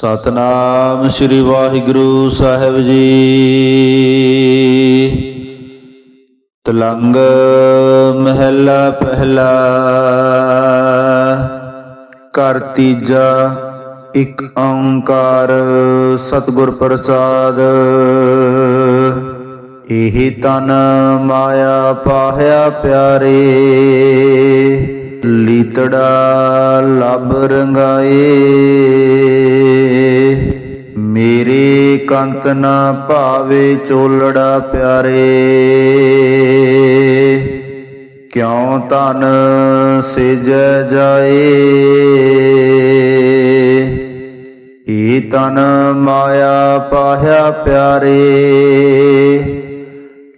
ਸਤਨਾਮ ਸ੍ਰੀ ਵਾਹਿਗੁਰੂ ਸਾਹਿਬ ਜੀ। ਤਲੰਗ ਮਹਿਲਾ ਪਹਿਲਾ ਕਰ ਤੀਜਾ, ਇਕ ਓੰਕਾਰ ਸਤਿਗੁਰ ਪ੍ਰਸਾਦ। ਇਹ ਤਨ ਮਾਇਆ ਪਾਹਿਆ ਪਿਆਰੇ। ਲੀਤੜਾ ਲਬ ਰੰਗਾਏ। ਮੇਰੇ ਕੰਤ ਨਾ ਭਾਵੇ ਚੋਲੜਾ ਪਿਆਰੇ। ਕਿਉ ਤਨ ਸਿਜ ਜਾਏ। ਏ ਤਨ ਮਾਇਆ ਪਾਹਿਆ ਪਿਆਰੇ।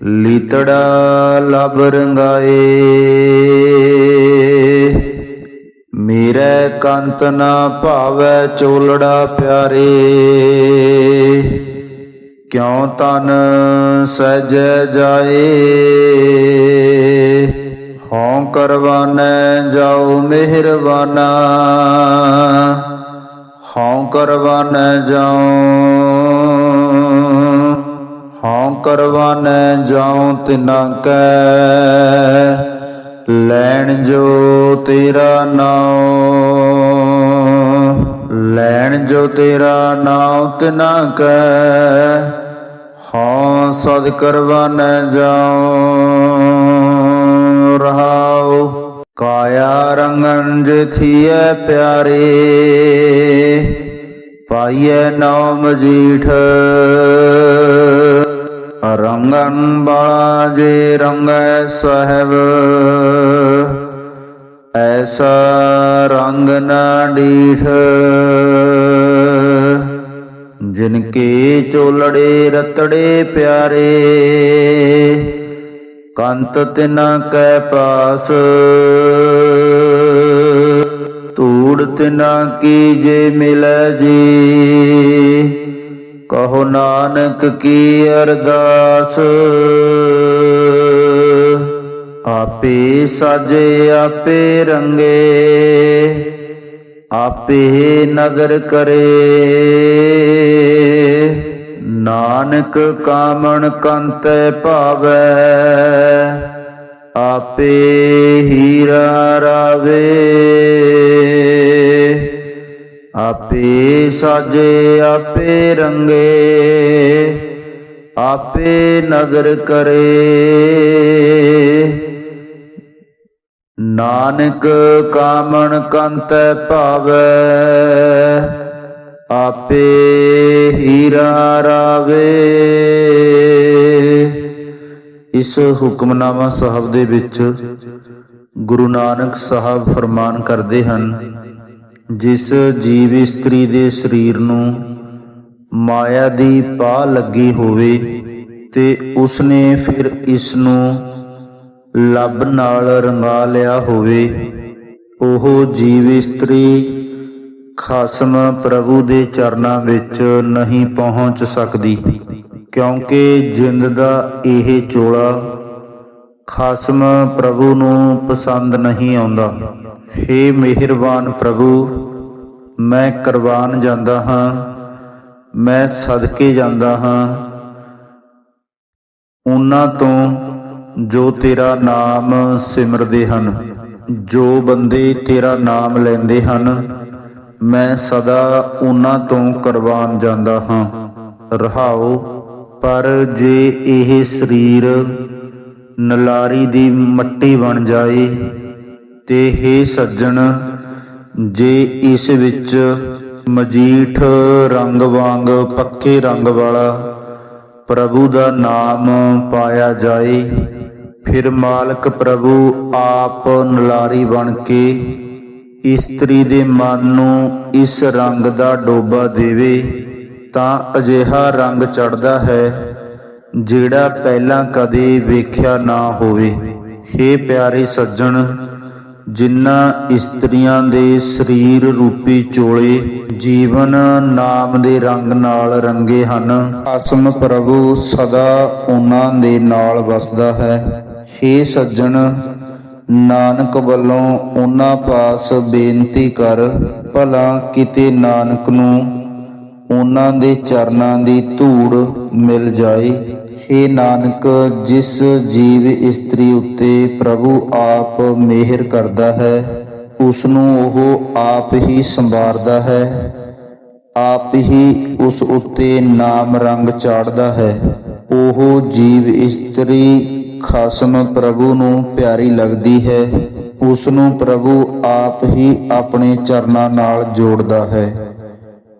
ਲੀਤੜਾ ਲਬ ਰੰਗਾਏ। ਮੇਰੇ ਕੰਤ ਨਾ ਭਾਵੈ ਚੋਲੜਾ ਪਿਆਰੇ। ਕਿਉ ਤਨ ਸਹਿਜੈ ਜਾਏ? ਹਉ ਕਰਵਾਨੈ ਜਾਉ ਮਿਹਰਬਾਨਾ। ਹਉ ਕਰਵਾਨੈ ਜਾਉ। ਹਉ ਕਰਵਾਨੈ ਜਾਉ ਤਿਨਾ ਕੈ। ਲੈਣ ਜੋ ਤੇਰਾ ਨਾਉ, ਲੈਣ ਜੋ ਤੇਰਾ ਨਾਉ ਤਿਨਾ ਕੈ ਹਉ ਸਦ ਕਰਵਾਨੈ ਜਾਉ, ਰਹਾਉ। ਕਾਇਆ ਰੰਗਨ ਜਥੀਐ ਪਿਆਰੇ, ਪਾਈਐ ਨਾਮ ਜੀਠ। ਰੰਗਨ ਬਾਜੇ ਰੰਗੈ ਸਹਿਬ। ਐਸਾ ਰੰਗ ਨਾ ਡੀਠ। ਜਿਨ ਕੇ ਚੋਲੜੇ ਰਤੜੇ ਪਿਆਰੇ। ਕੰਤ ਤਿਨਾ ਕੈ ਪਾਸ। ਧੂੜ ਤਿਨਾ ਕੀ ਜੇ ਮਿਲੈ ਜੀ। ਕਹੋ ਨਾਨਕ ਕੀ ਅਰਦਾਸ? ਆਪੇ ਸਾਜੇ, ਆਪੇ ਰੰਗੇ, ਆਪੇ ਨਦਰ ਕਰੇ। ਨਾਨਕ ਕਾਮਣ ਕੰਤੈ ਭਾਵੈ, ਆਪੇ ਹੀਰਾ ਰਾਵੇ। ਆਪੇ ਸਾਜੇ, ਆਪੇ ਰੰਗੇ, ਆਪੇ ਨਦਰ ਕਰੇ। ਨਾਨਕ ਕਾਮਣ ਕੰਤੈ ਭਾਵੈ, ਆਪੇ ਹੀਰਾ ਰਾਵੇ। ਇਸ ਹੁਕਮਨਾਮਾ ਸਾਹਿਬ ਦੇ ਵਿੱਚ ਗੁਰੂ ਨਾਨਕ ਸਾਹਿਬ ਫਰਮਾਨ ਕਰਦੇ ਹਨ ਜਿਸ ਜੀਵ ਇਸਤਰੀ ਦੇ ਸਰੀਰ ਨੂੰ ਮਾਇਆ ਦੀ ਪਾ ਲੱਗੀ ਹੋਵੇ ਤੇ ਉਸਨੇ ਫਿਰ ਇਸ ਨੂੰ ਲੱਭ ਨਾਲ ਰੰਗਾ ਲਿਆ ਹੋਵੇ, ਉਹ ਜੀਵ ਇਸਤਰੀ ਖਾਸਮ ਪ੍ਰਭੂ ਦੇ ਚਰਨਾਂ ਵਿੱਚ ਨਹੀਂ ਪਹੁੰਚ ਸਕਦੀ, ਕਿਉਂਕਿ ਜਿੰਦ ਦਾ ਇਹ ਚੋਲਾ ਖਾਸਮ ਪ੍ਰਭੂ ਨੂੰ ਪਸੰਦ ਨਹੀਂ ਆਉਂਦਾ। हे ਮਿਹਰਬਾਨ ਪ੍ਰਭੂ, ਮੈਂ ਕੁਰਬਾਨ ਜਾਂਦਾ ਹਾਂ, ਮੈਂ ਸਦਕੇ ਜਾਂਦਾ ਹਾਂ। ਉਹਨਾਂ ਤੋਂ ਜੋ ਤੇਰਾ ਨਾਮ ਸਿਮਰਦੇ ਹਨ, ਜੋ ਬੰਦੇ ਤੇਰਾ ਨਾਮ ਲੈਂਦੇ ਹਨ, ਮੈਂ ਸਦਾ ਉਹਨਾਂ ਤੋਂ ਕੁਰਬਾਨ ਜਾਂਦਾ ਹਾਂ। ਰਹਾਓ, ਪਰ ਜੇ ਇਹ ਸਰੀਰ ਨਲਾਰੀ ਦੀ ਮੱਟੀ ਬਣ ਜਾਏ ਤੇ हे ਸੱਜਣ, ਜੇ ਇਸ ਵਿੱਚ ਮਜੀਠ ਰੰਗ ਵਾਂਗ ਪੱਕੇ ਰੰਗ ਵਾਲਾ ਪ੍ਰਭੂ ਦਾ ਨਾਮ ਪਾਇਆ ਜਾਏ, ਫਿਰ ਮਾਲਕ ਪ੍ਰਭੂ ਆਪ ਨਲਾਰੀ ਬਣ ਕੇ ਇਸਤਰੀ ਦੇ ਮਨ ਨੂੰ ਇਸ ਰੰਗ ਦਾ ਡੋਬਾ ਦੇਵੇ, ਤਾਂ ਅਜਿਹਾ ਰੰਗ ਚੜਦਾ ਹੈ। ਜਿਹੜਾ ਪਹਿਲਾਂ ਕਦੇ ਵੇਖਿਆ ਨਾ ਹੋਵੇ। हे ਪਿਆਰੇ ਸੱਜਣ, ਜਿਨ੍ਹਾਂ ਇਸਤਰੀਆਂ ਦੇ ਸਰੀਰ ਰੂਪੀ ਚੋਲੇ ਜੀਵਨ ਨਾਮ ਦੇ ਰੰਗ ਨਾਲ ਰੰਗੇ ਹਨ ਅਸਮ ਪ੍ਰਭੂ ਸਦਾ ਉਹਨਾਂ ਦੇ ਨਾਲ ਵਸਦਾ ਹੈ। हे ਸੱਜਣ, ਨਾਨਕ ਵੱਲੋਂ ਉਹਨਾਂ ਪਾਸ ਬੇਨਤੀ ਕਰ, ਭਲਾ ਕਿਤੇ ਨਾਨਕ ਨੂੰ ਉਹਨਾਂ ਦੇ ਚਰਨਾਂ ਦੀ ਧੂੜ ਮਿਲ ਜਾਏ। हे ਨਾਨਕ, ਜਿਸ ਜੀਵ ਇਸਤਰੀ ਉੱਤੇ ਪ੍ਰਭੂ ਆਪ ਮਿਹਰ ਕਰਦਾ ਹੈ ਉਸ ਨੂੰ ਉਹ ਆਪ ਹੀ ਸੰਵਾਰਦਾ ਹੈ। ਆਪ ਹੀ ਉਸ ਉੱਤੇ ਨਾਮ ਰੰਗ ਚਾੜਦਾ ਹੈ। ਉਹ ਜੀਵ ਇਸਤਰੀ ਖਸਮ ਪ੍ਰਭੂ ਨੂੰ ਪਿਆਰੀ ਲੱਗਦੀ ਹੈ। ਉਸ ਨੂੰ ਪ੍ਰਭੂ ਆਪ ਹੀ ਆਪਣੇ ਚਰਨਾਂ ਨਾਲ ਜੋੜਦਾ ਹੈ।